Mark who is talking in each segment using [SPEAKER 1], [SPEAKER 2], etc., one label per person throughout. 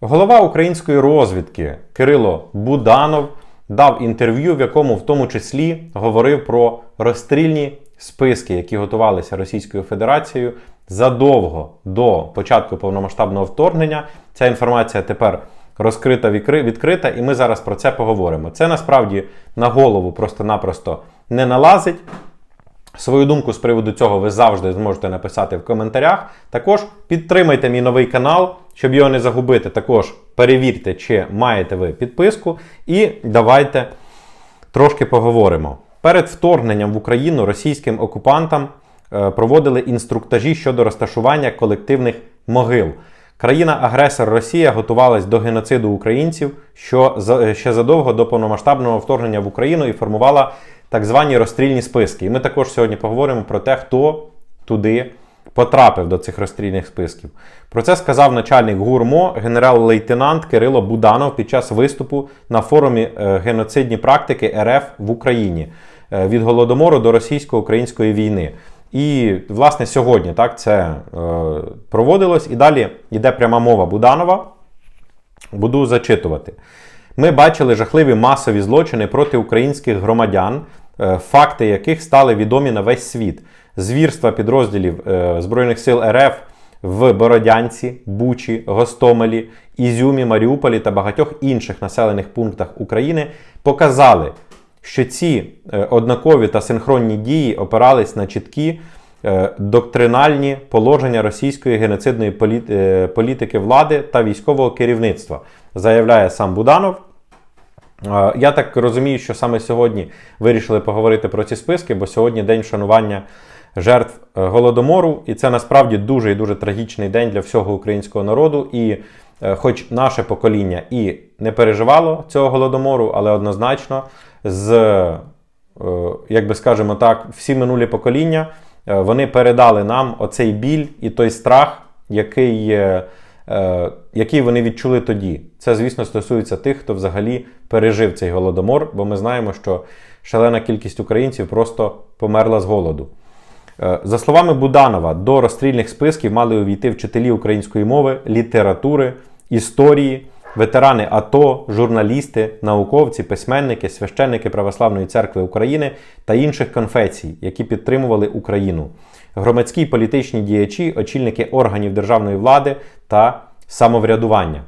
[SPEAKER 1] Голова української розвідки Кирило Буданов дав інтерв'ю, в якому в тому числі говорив про розстрільні списки, які готувалися Російською Федерацією задовго до початку повномасштабного вторгнення. Ця інформація тепер розкрита відкри- відкрита, і ми зараз про це поговоримо. Це насправді на голову просто-напросто не налазить. Свою думку з приводу цього ви завжди зможете написати в коментарях. Також підтримайте мій новий канал, щоб його не загубити. Також перевірте, чи маєте ви підписку. І давайте трошки поговоримо. Перед вторгненням в Україну російським окупантам е, проводили інструктажі щодо розташування колективних могил. Країна-агресор Росія готувалась до геноциду українців, що за- ще задовго до повномасштабного вторгнення в Україну і формувала так звані розстрільні списки. І ми також сьогодні поговоримо про те, хто туди потрапив до цих розстрільних списків. Про це сказав начальник ГУРМО генерал-лейтенант Кирило Буданов під час виступу на форумі е, геноцидні практики РФ в Україні е, від голодомору до російсько-української війни. І власне сьогодні так це е, проводилось. І далі йде пряма мова Буданова. Буду зачитувати. Ми бачили жахливі масові злочини проти українських громадян, факти яких стали відомі на весь світ. Звірства підрозділів е, Збройних сил РФ в Бородянці, Бучі, Гостомелі, Ізюмі, Маріуполі та багатьох інших населених пунктах України показали, що ці е, однакові та синхронні дії опирались на чіткі е, доктринальні положення російської геноцидної полі- е, політики влади та військового керівництва, заявляє сам Буданов. Е, Я так розумію, що саме сьогодні вирішили поговорити про ці списки, бо сьогодні день вшанування жертв е, голодомору, і це насправді дуже і дуже трагічний день для всього українського народу. І е, хоч наше покоління і не переживало цього голодомору, але однозначно з, як би скажемо так, всі минулі покоління вони передали нам оцей біль і той страх, який. Е, який вони відчули тоді. Це, звісно, стосується тих, хто взагалі пережив цей голодомор, бо ми знаємо, що шалена кількість українців просто померла з голоду. Е, За словами Буданова, до розстрільних списків мали увійти вчителі української мови, літератури, історії, ветерани АТО, журналісти, науковці, письменники, священники Православної церкви України та інших конфесій, які підтримували Україну, громадські політичні діячі, очільники органів державної влади та самоврядування.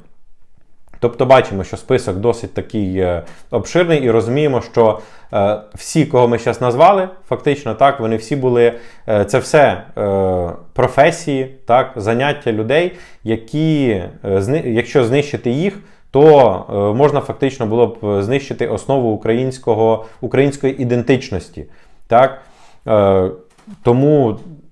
[SPEAKER 1] Тобто бачимо, що список досить такий е, обширний, і розуміємо, що е, всі, кого ми зараз назвали, фактично так, вони всі були. е, це все професії, так, заняття людей, які, якщо знищити їх, то можна фактично було б знищити основу українського, української ідентичності. Так? Е,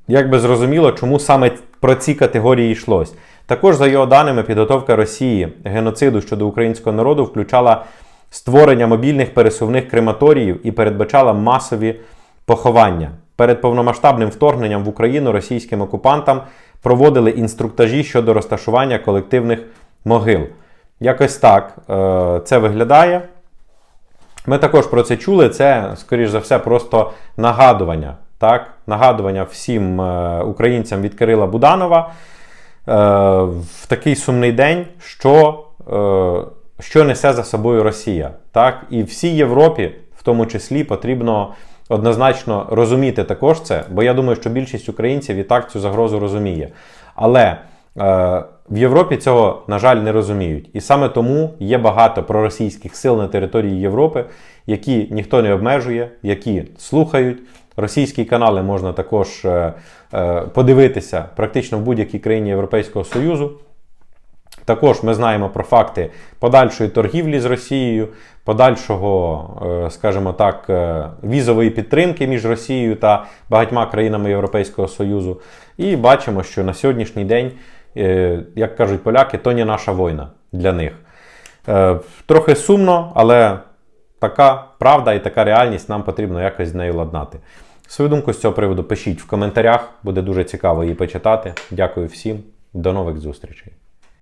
[SPEAKER 1] тому якби зрозуміло, чому саме про ці категорії йшлось. Також, за його даними, підготовка Росії геноциду щодо українського народу включала створення мобільних пересувних крематоріїв і передбачала масові поховання. Перед повномасштабним вторгненням в Україну російським окупантам проводили інструктажі щодо розташування колективних могил. Якось так е, це виглядає. Ми також про це чули. Це, скоріш за все, просто нагадування. Так? Нагадування всім е, українцям від Кирила Буданова е, в такий сумний день, що, е, що несе за собою Росія. Так? І всій Європі, в тому числі, потрібно однозначно розуміти також це, бо я думаю, що більшість українців і так цю загрозу розуміє. Але в Європі цього, на жаль, не розуміють. І саме тому є багато проросійських сил на території Європи, які ніхто не обмежує, які слухають. Російські канали можна також е, е, подивитися практично в будь-якій країні Європейського Союзу. Також ми знаємо про факти подальшої торгівлі з Росією, подальшого, е, скажімо так, візової підтримки між Росією та багатьма країнами Європейського Союзу. І бачимо, що на сьогоднішній день, як кажуть поляки, то не наша війна для них. Трохи сумно, але така правда і така реальність нам потрібно якось з нею ладнати. Свою думку з цього приводу пишіть в коментарях, буде дуже цікаво її почитати. Дякую всім, до нових зустрічей.